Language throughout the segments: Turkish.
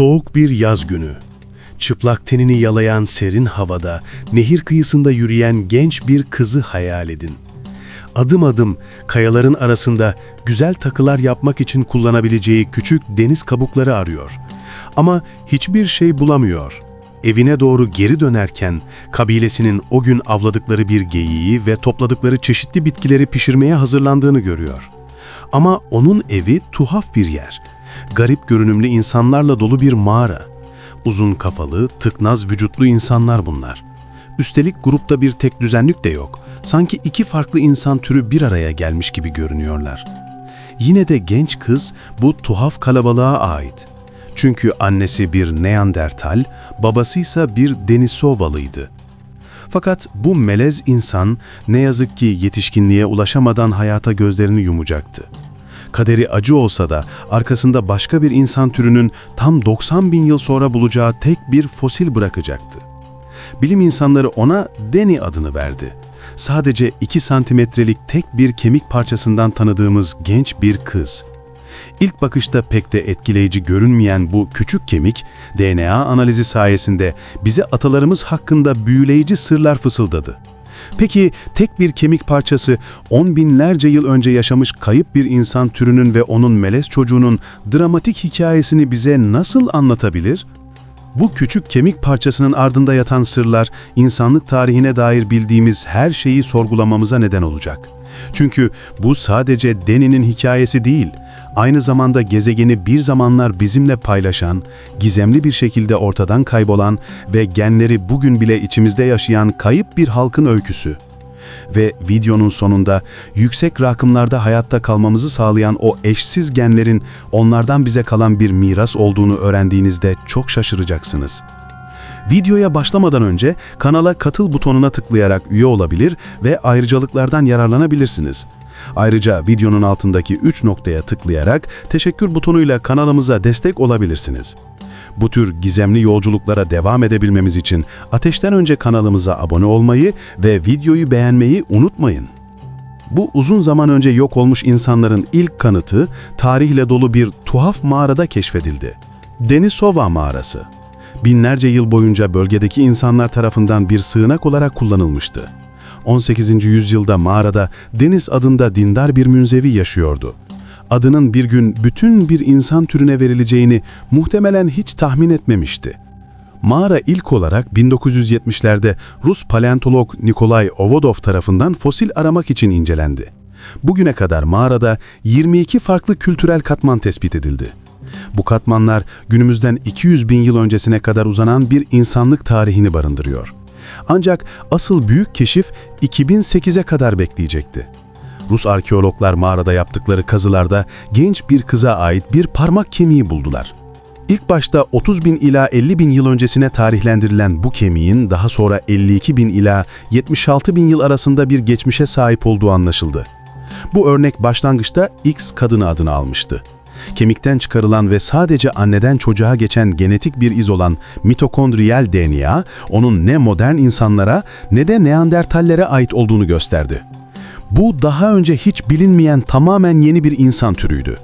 Soğuk bir yaz günü. Çıplak tenini yalayan serin havada, nehir kıyısında yürüyen genç bir kızı hayal edin. Adım adım kayaların arasında güzel takılar yapmak için kullanabileceği küçük deniz kabukları arıyor. Ama hiçbir şey bulamıyor. Evine doğru geri dönerken kabilesinin o gün avladıkları bir geyiği ve topladıkları çeşitli bitkileri pişirmeye hazırlandığını görüyor. Ama onun evi tuhaf bir yer. Garip görünümlü insanlarla dolu bir mağara. Uzun kafalı, tıknaz vücutlu insanlar bunlar. Üstelik grupta bir tek düzenlik de yok. Sanki iki farklı insan türü bir araya gelmiş gibi görünüyorlar. Yine de genç kız bu tuhaf kalabalığa ait. Çünkü annesi bir Neandertal, babasıysa bir Denisovalıydı. Fakat bu melez insan ne yazık ki yetişkinliğe ulaşamadan hayata gözlerini yumacaktı. Kaderi acı olsa da arkasında başka bir insan türünün tam 90 bin yıl sonra bulacağı tek bir fosil bırakacaktı. Bilim insanları ona Deni adını verdi. Sadece 2 santimetrelik tek bir kemik parçasından tanıdığımız genç bir kız. İlk bakışta pek de etkileyici görünmeyen bu küçük kemik, DNA analizi sayesinde bize atalarımız hakkında büyüleyici sırlar fısıldadı. Peki tek bir kemik parçası on binlerce yıl önce yaşamış kayıp bir insan türünün ve onun melez çocuğunun dramatik hikayesini bize nasıl anlatabilir? Bu küçük kemik parçasının ardında yatan sırlar, insanlık tarihine dair bildiğimiz her şeyi sorgulamamıza neden olacak. Çünkü bu sadece Deni'nin hikayesi değil, aynı zamanda gezegeni bir zamanlar bizimle paylaşan, gizemli bir şekilde ortadan kaybolan ve genleri bugün bile içimizde yaşayan kayıp bir halkın öyküsü. Ve videonun sonunda yüksek rakımlarda hayatta kalmamızı sağlayan o eşsiz genlerin onlardan bize kalan bir miras olduğunu öğrendiğinizde çok şaşıracaksınız. Videoya başlamadan önce kanala katıl butonuna tıklayarak üye olabilir ve ayrıcalıklardan yararlanabilirsiniz. Ayrıca videonun altındaki 3 noktaya tıklayarak teşekkür butonuyla kanalımıza destek olabilirsiniz. Bu tür gizemli yolculuklara devam edebilmemiz için ateşten önce kanalımıza abone olmayı ve videoyu beğenmeyi unutmayın. Bu uzun zaman önce yok olmuş insanların ilk kanıtı tarihle dolu bir tuhaf mağarada keşfedildi. Denisova mağarası. Binlerce yıl boyunca bölgedeki insanlar tarafından bir sığınak olarak kullanılmıştı. 18. yüzyılda mağarada Deniz adında dindar bir münzevi yaşıyordu. Adının bir gün bütün bir insan türüne verileceğini muhtemelen hiç tahmin etmemişti. Mağara ilk olarak 1970'lerde Rus paleontolog Nikolay Ovodov tarafından fosil aramak için incelendi. Bugüne kadar mağarada 22 farklı kültürel katman tespit edildi. Bu katmanlar günümüzden 200 bin yıl öncesine kadar uzanan bir insanlık tarihini barındırıyor. Ancak asıl büyük keşif 2008'e kadar bekleyecekti. Rus arkeologlar mağarada yaptıkları kazılarda genç bir kıza ait bir parmak kemiği buldular. İlk başta 30 bin ila 50 bin yıl öncesine tarihlendirilen bu kemiğin daha sonra 52 bin ila 76 bin yıl arasında bir geçmişe sahip olduğu anlaşıldı. Bu örnek başlangıçta X kadını adını almıştı. Kemikten çıkarılan ve sadece anneden çocuğa geçen genetik bir iz olan mitokondriyal DNA, onun ne modern insanlara ne de Neandertallere ait olduğunu gösterdi. Bu daha önce hiç bilinmeyen tamamen yeni bir insan türüydü.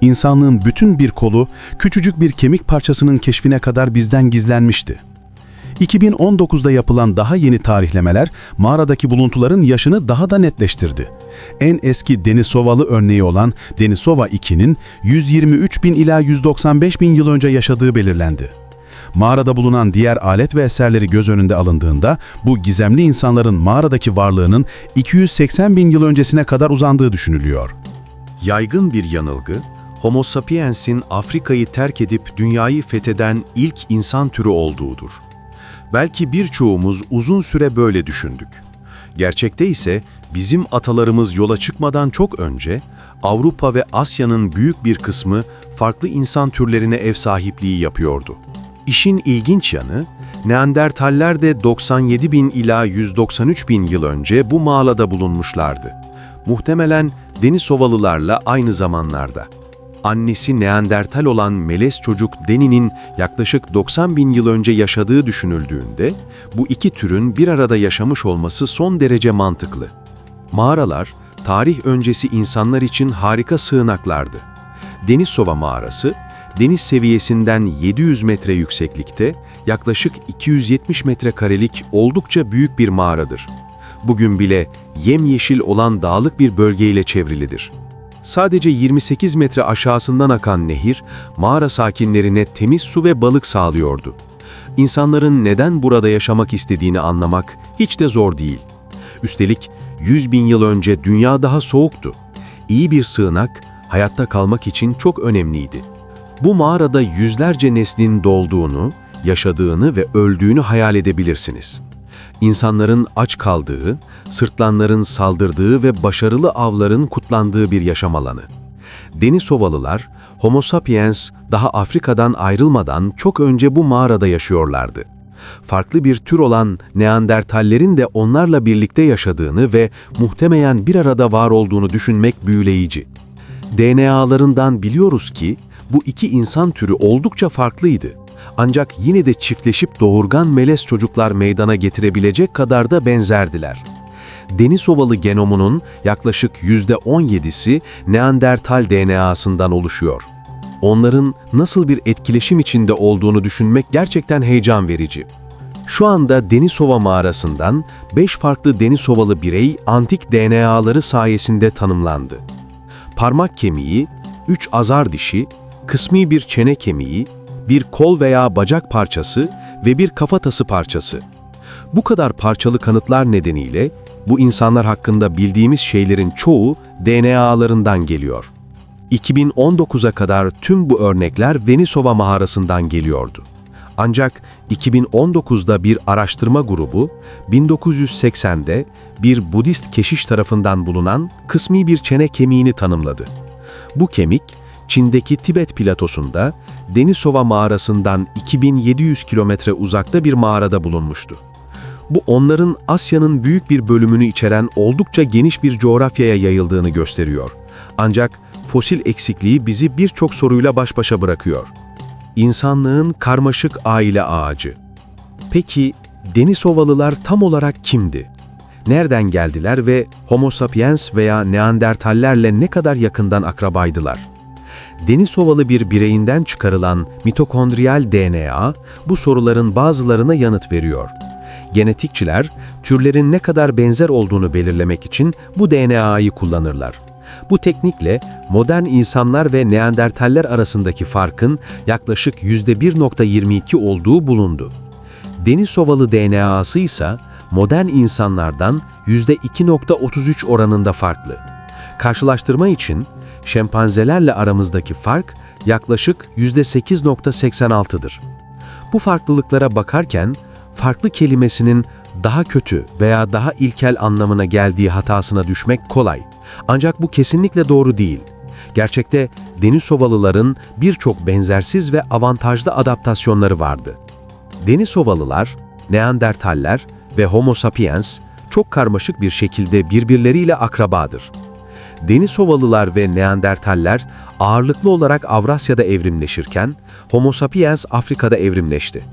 İnsanlığın bütün bir kolu küçücük bir kemik parçasının keşfine kadar bizden gizlenmişti. 2019'da yapılan daha yeni tarihlemeler mağaradaki buluntuların yaşını daha da netleştirdi. En eski Denisovalı örneği olan Denisova 2'nin 123 bin ila 195 bin yıl önce yaşadığı belirlendi. Mağarada bulunan diğer alet ve eserleri göz önünde alındığında bu gizemli insanların mağaradaki varlığının 280 bin yıl öncesine kadar uzandığı düşünülüyor. Yaygın bir yanılgı, Homo sapiens'in Afrika'yı terk edip dünyayı fetheden ilk insan türü olduğudur. Belki birçoğumuz uzun süre böyle düşündük. Gerçekte ise bizim atalarımız yola çıkmadan çok önce Avrupa ve Asya'nın büyük bir kısmı farklı insan türlerine ev sahipliği yapıyordu. İşin ilginç yanı, Neandertaller de 97 bin ila 193 bin yıl önce bu mağarada bulunmuşlardı. Muhtemelen Denisovalılarla aynı zamanlarda. Annesi Neandertal olan melez çocuk Deni'nin yaklaşık 90 bin yıl önce yaşadığı düşünüldüğünde, bu iki türün bir arada yaşamış olması son derece mantıklı. Mağaralar, tarih öncesi insanlar için harika sığınaklardı. Denisova mağarası, deniz seviyesinden 700 metre yükseklikte, yaklaşık 270 metrekarelik oldukça büyük bir mağaradır. Bugün bile yemyeşil olan dağlık bir bölgeyle çevrilidir. Sadece 28 metre aşağısından akan nehir, mağara sakinlerine temiz su ve balık sağlıyordu. İnsanların neden burada yaşamak istediğini anlamak hiç de zor değil. Üstelik 100 bin yıl önce dünya daha soğuktu. İyi bir sığınak, hayatta kalmak için çok önemliydi. Bu mağarada yüzlerce neslin dolduğunu, yaşadığını ve öldüğünü hayal edebilirsiniz. İnsanların aç kaldığı, sırtlanların saldırdığı ve başarılı avların kutlandığı bir yaşam alanı. Denisovalılar, Homo sapiens daha Afrika'dan ayrılmadan çok önce bu mağarada yaşıyorlardı. Farklı bir tür olan Neandertallerin de onlarla birlikte yaşadığını ve muhtemelen bir arada var olduğunu düşünmek büyüleyici. DNA'larından biliyoruz ki bu iki insan türü oldukça farklıydı. Ancak yine de çiftleşip doğurgan melez çocuklar meydana getirebilecek kadar da benzerdiler. Deniz ovalı genomunun yaklaşık %17'si Neandertal DNA'sından oluşuyor. Onların nasıl bir etkileşim içinde olduğunu düşünmek gerçekten heyecan verici. Şu anda Denisova mağarasından 5 farklı Denisovalı birey antik DNA'ları sayesinde tanımlandı. Parmak kemiği, 3 azar dişi, kısmi bir çene kemiği, bir kol veya bacak parçası ve bir kafatası parçası. Bu kadar parçalı kanıtlar nedeniyle bu insanlar hakkında bildiğimiz şeylerin çoğu DNA'larından geliyor. 2019'a kadar tüm bu örnekler Denisova mağarasından geliyordu. Ancak 2019'da bir araştırma grubu 1980'de bir Budist keşiş tarafından bulunan kısmi bir çene kemiğini tanımladı. Bu kemik Çin'deki Tibet platosunda Denisova mağarasından 2700 kilometre uzakta bir mağarada bulunmuştu. Bu onların Asya'nın büyük bir bölümünü içeren oldukça geniş bir coğrafyaya yayıldığını gösteriyor. Ancak fosil eksikliği bizi birçok soruyla baş başa bırakıyor. İnsanlığın karmaşık aile ağacı. Peki Denisovalılar tam olarak kimdi? Nereden geldiler ve Homo sapiens veya Neandertallerle ne kadar yakından akrabaydılar? Denisovalı bir bireyinden çıkarılan mitokondriyal DNA bu soruların bazılarına yanıt veriyor. Genetikçiler, türlerin ne kadar benzer olduğunu belirlemek için bu DNA'yı kullanırlar. Bu teknikle modern insanlar ve Neandertaller arasındaki farkın yaklaşık %1.22 olduğu bulundu. Denisovalı DNA'sı ise modern insanlardan %2.33 oranında farklı. Karşılaştırma için şempanzelerle aramızdaki fark yaklaşık %8.86'dır. Bu farklılıklara bakarken farklı kelimesinin daha kötü veya daha ilkel anlamına geldiği hatasına düşmek kolay. Ancak bu kesinlikle doğru değil. Gerçekte Denisovalıların birçok benzersiz ve avantajlı adaptasyonları vardı. Denisovalılar, Neandertaller ve Homo sapiens çok karmaşık bir şekilde birbirleriyle akrabadır. Denisovalılar ve Neandertaller ağırlıklı olarak Avrasya'da evrimleşirken Homo sapiens Afrika'da evrimleşti.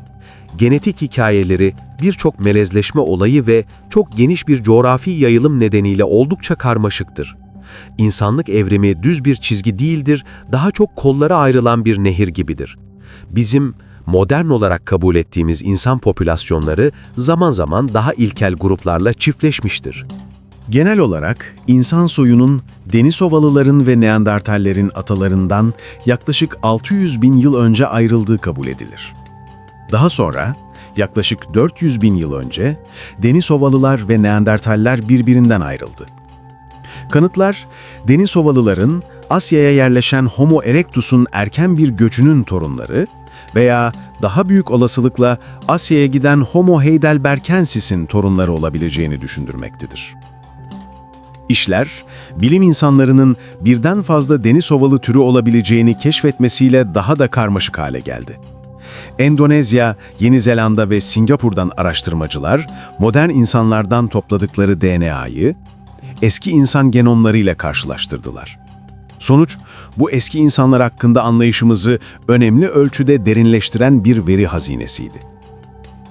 Genetik hikayeleri birçok melezleşme olayı ve çok geniş bir coğrafi yayılım nedeniyle oldukça karmaşıktır. İnsanlık evrimi düz bir çizgi değildir, daha çok kollara ayrılan bir nehir gibidir. Bizim modern olarak kabul ettiğimiz insan popülasyonları zaman zaman daha ilkel gruplarla çiftleşmiştir. Genel olarak insan soyunun Denisovalıların ve Neandertallerin atalarından yaklaşık 600 bin yıl önce ayrıldığı kabul edilir. Daha sonra yaklaşık 400 bin yıl önce Denisovalılar ve Neandertaller birbirinden ayrıldı. Kanıtlar, Denisovalıların Asya'ya yerleşen Homo erectus'un erken bir göçünün torunları veya daha büyük olasılıkla Asya'ya giden Homo heidelbergensis'in torunları olabileceğini düşündürmektedir. İşler, bilim insanlarının birden fazla deniz ovalı türü olabileceğini keşfetmesiyle daha da karmaşık hale geldi. Endonezya, Yeni Zelanda ve Singapur'dan araştırmacılar, modern insanlardan topladıkları DNA'yı eski insan genomlarıyla karşılaştırdılar. Sonuç, bu eski insanlar hakkında anlayışımızı önemli ölçüde derinleştiren bir veri hazinesiydi.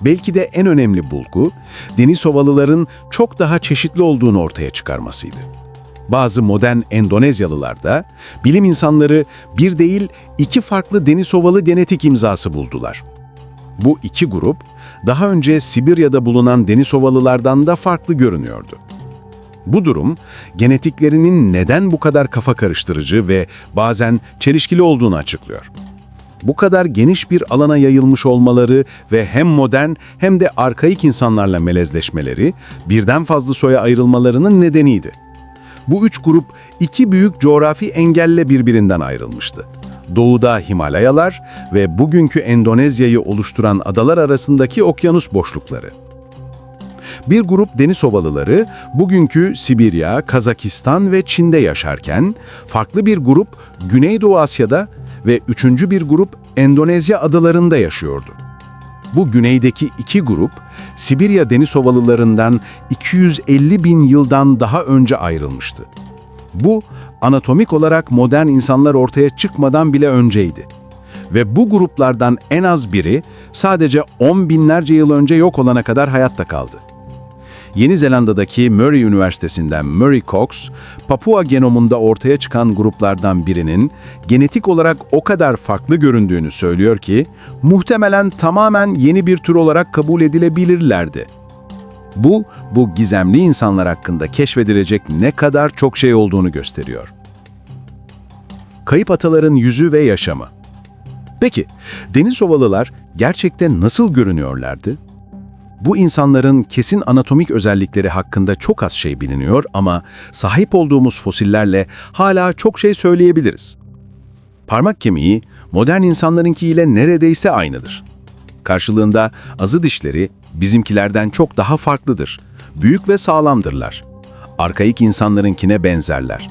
Belki de en önemli bulgu, Denisovalıların çok daha çeşitli olduğunu ortaya çıkarmasıydı. Bazı modern Endonezyalılar da bilim insanları bir değil iki farklı Denisovalı genetik imzası buldular. Bu iki grup daha önce Sibirya'da bulunan Denisovalılardan da farklı görünüyordu. Bu durum genetiklerinin neden bu kadar kafa karıştırıcı ve bazen çelişkili olduğunu açıklıyor. Bu kadar geniş bir alana yayılmış olmaları ve hem modern hem de arkaik insanlarla melezleşmeleri birden fazla soya ayrılmalarının nedeniydi. Bu üç grup iki büyük coğrafi engelle birbirinden ayrılmıştı. Doğuda Himalayalar ve bugünkü Endonezya'yı oluşturan adalar arasındaki okyanus boşlukları. Bir grup deniz ovalıları bugünkü Sibirya, Kazakistan ve Çin'de yaşarken, farklı bir grup Güneydoğu Asya'da ve üçüncü bir grup Endonezya adalarında yaşıyordu. Bu güneydeki iki grup, Sibirya deniz ovalılarından 250 bin yıldan daha önce ayrılmıştı. Bu, anatomik olarak modern insanlar ortaya çıkmadan bile önceydi. Ve bu gruplardan en az biri sadece 10 binlerce yıl önce yok olana kadar hayatta kaldı. Yeni Zelanda'daki Murray Üniversitesi'nden Murray Cox, Papua genomunda ortaya çıkan gruplardan birinin genetik olarak o kadar farklı göründüğünü söylüyor ki, muhtemelen tamamen yeni bir tür olarak kabul edilebilirlerdi. Bu, bu gizemli insanlar hakkında keşfedilecek ne kadar çok şey olduğunu gösteriyor. Kayıp ataların yüzü ve yaşamı. Peki, deniz ovalılar gerçekten nasıl görünüyorlardı? Bu insanların kesin anatomik özellikleri hakkında çok az şey biliniyor ama sahip olduğumuz fosillerle hala çok şey söyleyebiliriz. Parmak kemiği modern insanlarınkiyle neredeyse aynıdır. Karşılığında azı dişleri bizimkilerden çok daha farklıdır. Büyük ve sağlamdırlar. Arkaik insanlarınkine benzerler.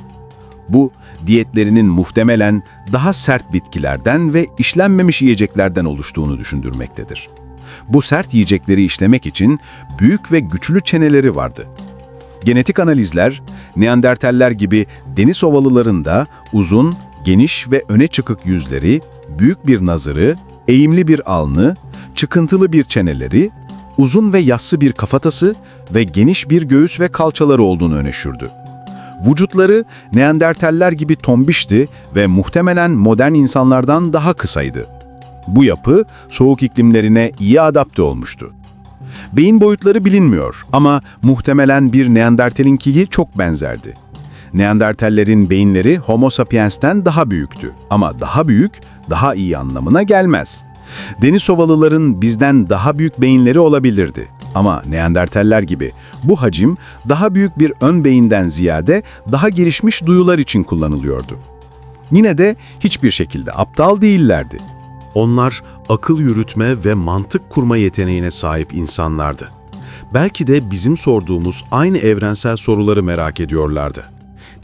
Bu, diyetlerinin muhtemelen daha sert bitkilerden ve işlenmemiş yiyeceklerden oluştuğunu düşündürmektedir. Bu sert yiyecekleri işlemek için büyük ve güçlü çeneleri vardı. Genetik analizler, Neandertaller gibi deniz ovalılarında uzun, geniş ve öne çıkık yüzleri, büyük bir nazırı, eğimli bir alnı, çıkıntılı bir çeneleri, uzun ve yassı bir kafatası ve geniş bir göğüs ve kalçaları olduğunu öne sürdü. Vücutları Neandertaller gibi tombişti ve muhtemelen modern insanlardan daha kısaydı. Bu yapı soğuk iklimlerine iyi adapte olmuştu. Beyin boyutları bilinmiyor ama muhtemelen bir Neandertalinkiye çok benzerdi. Neandertallerin beyinleri Homo sapiens'ten daha büyüktü ama daha büyük, daha iyi anlamına gelmez. Denisovalıların bizden daha büyük beyinleri olabilirdi. Ama Neandertaller gibi bu hacim daha büyük bir ön beyinden ziyade daha gelişmiş duyular için kullanılıyordu. Yine de hiçbir şekilde aptal değillerdi. Onlar akıl yürütme ve mantık kurma yeteneğine sahip insanlardı. Belki de bizim sorduğumuz aynı evrensel soruları merak ediyorlardı.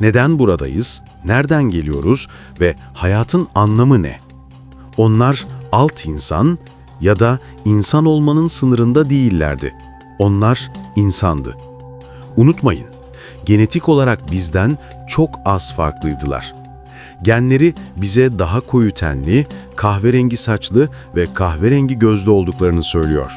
Neden buradayız? Nereden geliyoruz? Ve hayatın anlamı ne? Onlar alt insan ya da insan olmanın sınırında değillerdi. Onlar insandı. Unutmayın, genetik olarak bizden çok az farklıydılar. Genleri bize daha koyu tenli, kahverengi saçlı ve kahverengi gözlü olduklarını söylüyor.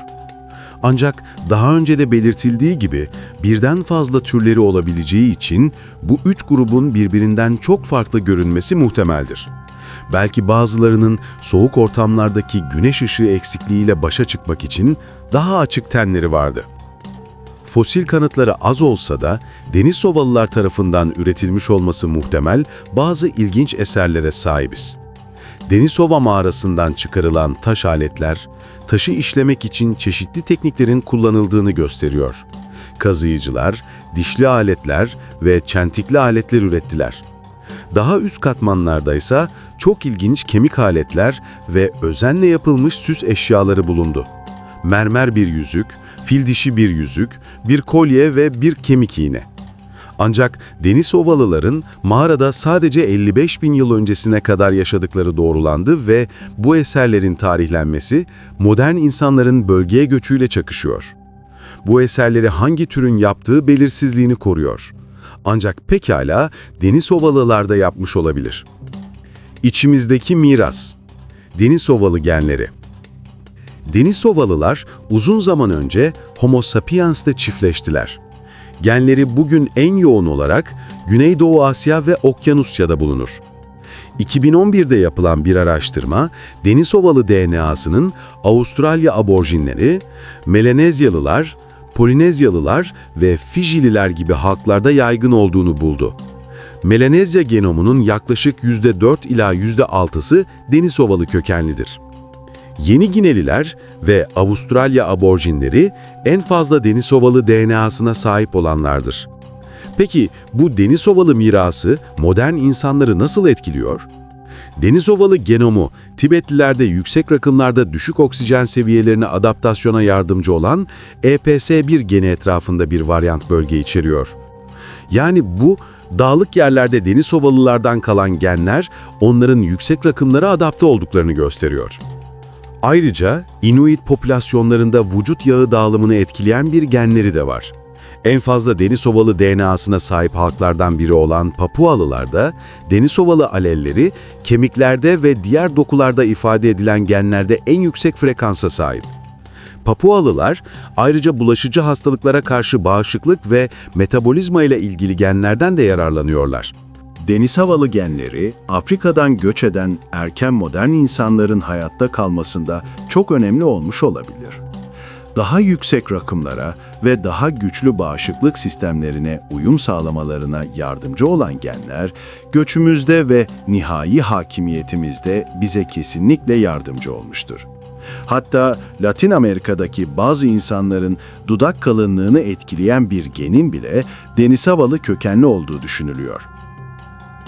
Ancak daha önce de belirtildiği gibi birden fazla türleri olabileceği için bu üç grubun birbirinden çok farklı görünmesi muhtemeldir. Belki bazılarının soğuk ortamlardaki güneş ışığı eksikliğiyle başa çıkmak için daha açık tenleri vardı. Fosil kanıtları az olsa da deniz sovalılar tarafından üretilmiş olması muhtemel bazı ilginç eserlere sahibiz. Denisova mağarasından çıkarılan taş aletler, taşı işlemek için çeşitli tekniklerin kullanıldığını gösteriyor. Kazıyıcılar, dişli aletler ve çentikli aletler ürettiler. Daha üst katmanlarda ise çok ilginç kemik aletler ve özenle yapılmış süs eşyaları bulundu. Mermer bir yüzük, fil dişi bir yüzük, bir kolye ve bir kemik iğne. Ancak deniz ovalıların mağarada sadece 55 bin yıl öncesine kadar yaşadıkları doğrulandı ve bu eserlerin tarihlenmesi modern insanların bölgeye göçüyle çakışıyor. Bu eserleri hangi türün yaptığı belirsizliğini koruyor. Ancak pekala deniz ovalılarda yapmış olabilir. İçimizdeki miras, deniz ovalı genleri. Denisovalılar uzun zaman önce Homo sapiens'te çiftleştiler. Genleri bugün en yoğun olarak Güneydoğu Asya ve Okyanusya'da bulunur. 2011'de yapılan bir araştırma, Denisovalı DNA'sının Avustralya aborjinleri, Melanezyalılar, Polinezyalılar ve Fijililer gibi halklarda yaygın olduğunu buldu. Melanezya genomunun yaklaşık %4 ila %6'sı Denisovalı kökenlidir. Yeni Gineliler ve Avustralya aborjinleri en fazla Denisovalı DNA'sına sahip olanlardır. Peki bu Denisovalı mirası modern insanları nasıl etkiliyor? Denisovalı genomu, Tibetlilerde yüksek rakımlarda düşük oksijen seviyelerine adaptasyona yardımcı olan EPS1 geni etrafında bir varyant bölge içeriyor. Yani bu dağlık yerlerde Denisovalılardan kalan genler onların yüksek rakımlara adapte olduklarını gösteriyor. Ayrıca Inuit popülasyonlarında vücut yağı dağılımını etkileyen bir genleri de var. En fazla Denisovalı DNA'sına sahip halklardan biri olan Papualılarda, Denisovalı alelleri kemiklerde ve diğer dokularda ifade edilen genlerde en yüksek frekansa sahip. Papualılar ayrıca bulaşıcı hastalıklara karşı bağışıklık ve metabolizma ile ilgili genlerden de yararlanıyorlar. Deniz havalı genleri Afrika'dan göç eden erken modern insanların hayatta kalmasında çok önemli olmuş olabilir. Daha yüksek rakımlara ve daha güçlü bağışıklık sistemlerine uyum sağlamalarına yardımcı olan genler, göçümüzde ve nihai hakimiyetimizde bize kesinlikle yardımcı olmuştur. Hatta Latin Amerika'daki bazı insanların dudak kalınlığını etkileyen bir genin bile deniz havalı kökenli olduğu düşünülüyor.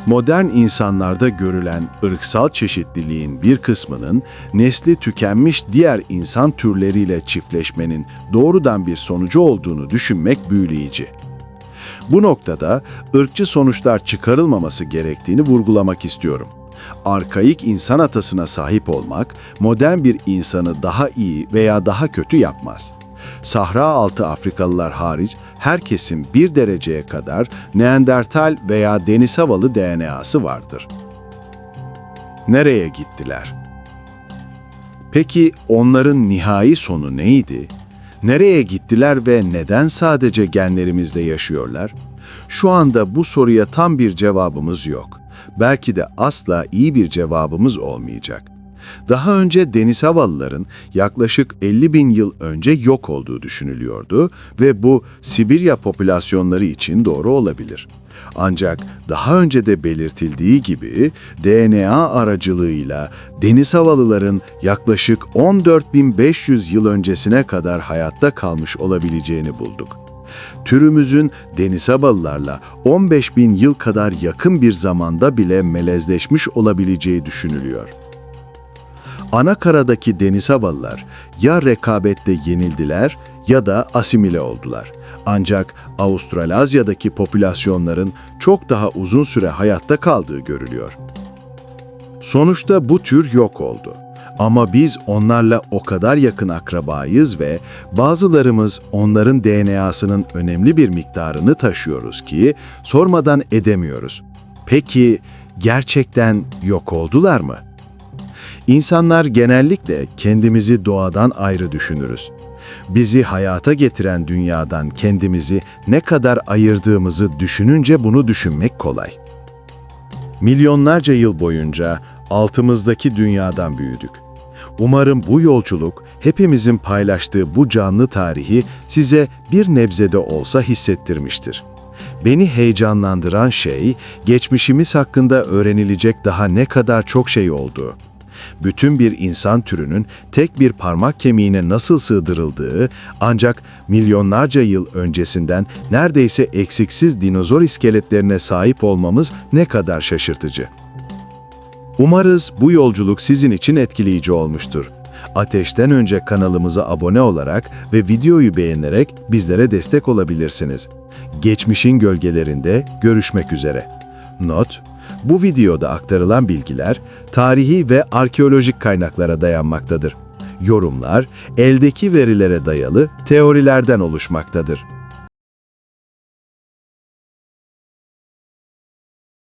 Modern insanlarda görülen ırksal çeşitliliğin bir kısmının nesli tükenmiş diğer insan türleriyle çiftleşmenin doğrudan bir sonucu olduğunu düşünmek büyüleyici. Bu noktada ırkçı sonuçlar çıkarılmaması gerektiğini vurgulamak istiyorum. Arkaik insan atasına sahip olmak, modern bir insanı daha iyi veya daha kötü yapmaz. Sahra altı Afrikalılar hariç herkesin bir dereceye kadar Neandertal veya deniz havalı DNA'sı vardır. Nereye gittiler? Peki onların nihai sonu neydi? Nereye gittiler ve neden sadece genlerimizde yaşıyorlar? Şu anda bu soruya tam bir cevabımız yok. Belki de asla iyi bir cevabımız olmayacak. Daha önce deniz havalıların yaklaşık 50 bin yıl önce yok olduğu düşünülüyordu ve bu Sibirya popülasyonları için doğru olabilir. Ancak daha önce de belirtildiği gibi DNA aracılığıyla deniz havalıların yaklaşık 14.500 yıl öncesine kadar hayatta kalmış olabileceğini bulduk. Türümüzün deniz havalılarla 15 bin yıl kadar yakın bir zamanda bile melezleşmiş olabileceği düşünülüyor. Ana karadaki deniz havalılar ya rekabette yenildiler ya da asimile oldular. Ancak Avustralazya'daki popülasyonların çok daha uzun süre hayatta kaldığı görülüyor. Sonuçta bu tür yok oldu. Ama biz onlarla o kadar yakın akrabayız ve bazılarımız onların DNA'sının önemli bir miktarını taşıyoruz ki sormadan edemiyoruz. Peki gerçekten yok oldular mı? İnsanlar genellikle kendimizi doğadan ayrı düşünürüz. Bizi hayata getiren dünyadan kendimizi ne kadar ayırdığımızı düşününce bunu düşünmek kolay. Milyonlarca yıl boyunca altımızdaki dünyadan büyüdük. Umarım bu yolculuk hepimizin paylaştığı bu canlı tarihi size bir nebzede olsa hissettirmiştir. Beni heyecanlandıran şey, geçmişimiz hakkında öğrenilecek daha ne kadar çok şey olduğu. Bütün bir insan türünün tek bir parmak kemiğine nasıl sığdırıldığı, ancak milyonlarca yıl öncesinden neredeyse eksiksiz dinozor iskeletlerine sahip olmamız ne kadar şaşırtıcı. Umarız bu yolculuk sizin için etkileyici olmuştur. Ateşten önce kanalımıza abone olarak ve videoyu beğenerek bizlere destek olabilirsiniz. Geçmişin gölgelerinde görüşmek üzere. Not, bu videoda aktarılan bilgiler tarihi ve arkeolojik kaynaklara dayanmaktadır. Yorumlar eldeki verilere dayalı teorilerden oluşmaktadır.